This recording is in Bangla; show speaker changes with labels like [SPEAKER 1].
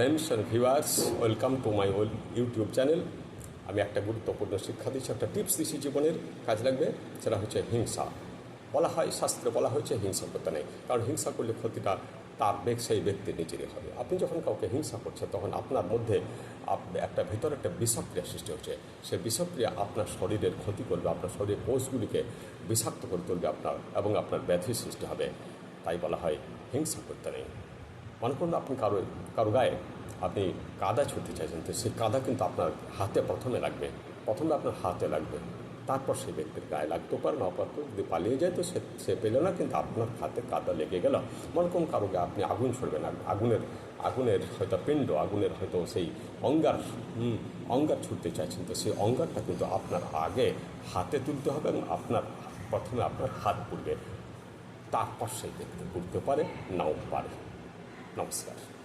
[SPEAKER 1] Friends and viewers welcome to my all YouTube channel আমি একটা গুরুত্বপূর্ণ শিক্ষা দিচ্ছি, একটা টিপস দিচ্ছি জীবনের কাজ লাগবে, সেটা হচ্ছে হিংসা। বলা হয়, শাস্ত্রে বলা হয়েছে, হিংসা করতে নেই। কারণ হিংসা করলে ক্ষতিটা তার বেগ, সেই ব্যক্তির নিজেরই হবে। আপনি যখন কাউকে হিংসা করছেন, তখন আপনার মধ্যে একটা ভিতরে একটা বিষক্রিয়া সৃষ্টি হচ্ছে। সেই বিষক্রিয়া আপনার শরীরের ক্ষতি করবে, আপনার শরীরের কোষগুলিকে বিষাক্ত করে তুলবে আপনার, এবং আপনার ব্যাধির সৃষ্টি হবে। তাই বলা হয়, হিংসা করতে নেই। মনে করুন আপনি কারও কারও গায়ে আপনি কাদা ছুটতে চাইছেন, তো সেই কাদা কিন্তু আপনার হাতে প্রথমে লাগবে। প্রথমে আপনার হাতে লাগবে। তারপর সেই ব্যক্তির গায়ে লাগতেও পারে, না পারতো যদি পালিয়ে যায়, তো সে সে পেল না, কিন্তু আপনার হাতে কাদা লেগে গেল। মনে করুন কারও গায়ে আপনি আগুন ছড়বেন আগুনের আগুনের হয়তো পিণ্ড, আগুনের হয়তো সেই অঙ্গার অঙ্গার ছুটতে চাইছেন, তো সেই অঙ্গারটা কিন্তু আপনার আগে হাতে তুলতে হবে এবং আপনার, প্রথমে আপনার হাত পুড়বে। তারপর সেই ব্যক্তি পুড়তে পারে, নাও পারে। নমস্কার